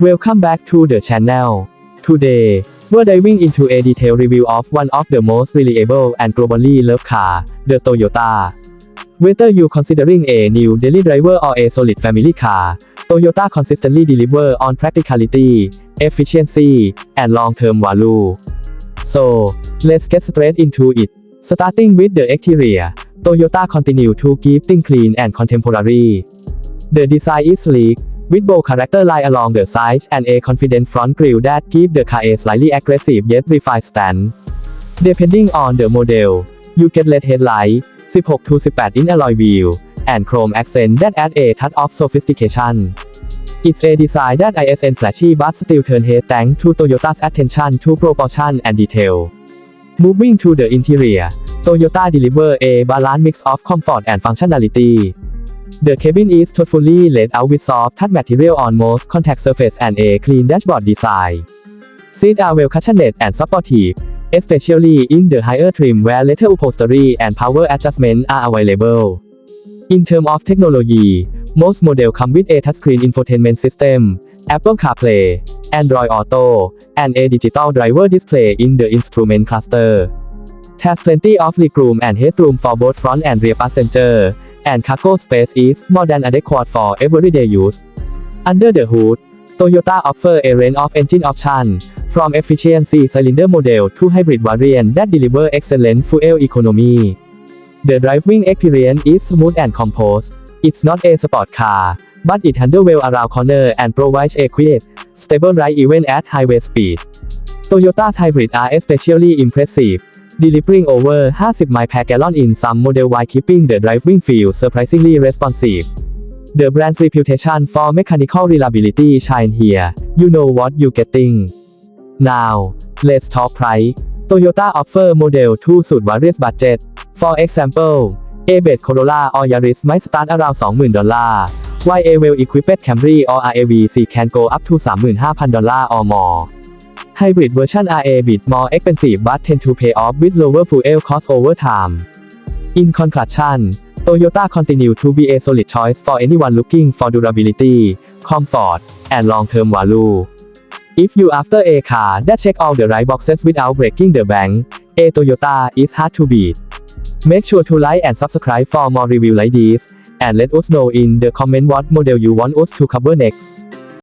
Welcome back to the channel. Today, we're diving into a detailed review of one of the most reliable and globally loved car, the Toyota. Whether you're considering a new daily driver or a solid family car, Toyota consistently deliver on practicality, efficiency, and long-term value. So, let's get straight into it. Starting with the exterior, Toyota continue to keep things clean and contemporary. The design is sleek, with bold character line along the sides and a confident front grille that give the car a slightly aggressive yet refined stance. Depending on the model, you get LED headlight, 16 to 18 inch alloy wheel, and chrome accent that add a touch of sophistication. It's a design that ISN flashy but still turn head thanks to Toyota's attention to proportion and detail. Moving to the interior, Toyota deliver a balanced mix of comfort and functionality. The cabin is thoughtfully laid out with soft touch material on most contact surface and a clean dashboard design. Seats are well cushioned and supportive, especially in the higher trim where leather upholstery and power adjustment are available. In terms of technology, most models come with a touchscreen infotainment system, Apple CarPlay, Android Auto, and a digital driver display in the instrument cluster. Has plenty of legroom and headroom for both front and rear passenger, and cargo space is more than adequate for everyday use. Under the hood, Toyota offers a range of engine options, from efficiency cylinder model to hybrid variant that deliver excellent fuel economy. The driving experience is smooth and composed. It's not a sport car, but it handles well around corner and provides a quiet, stable ride even at highway speed. Toyota's hybrid are especially impressive, delivering over 50 miles per gallon in some model while keeping the driving feel surprisingly responsive. The brand's reputation for mechanical reliability shine here. You know what you getting. Now, let's talk price. Toyota offer model to suit various budget. For example, A-Bed Corolla or Yaris might start around 20,000ดอลลาร์ while a well-equipped Camry or RAV4 can go up to 35,000ดอลลาร์ or more. Hybrid version RA bit more expensive but tend to pay off with lower fuel cost over time. In conclusion, Toyota continue to be a solid choice for anyone looking for durability, comfort, and long-term value. If you after a car that check all the right boxes without breaking the bank, a Toyota is hard to beat. Make sure to like and subscribe for more review like this, and let us know in the comment what model you want us to cover next.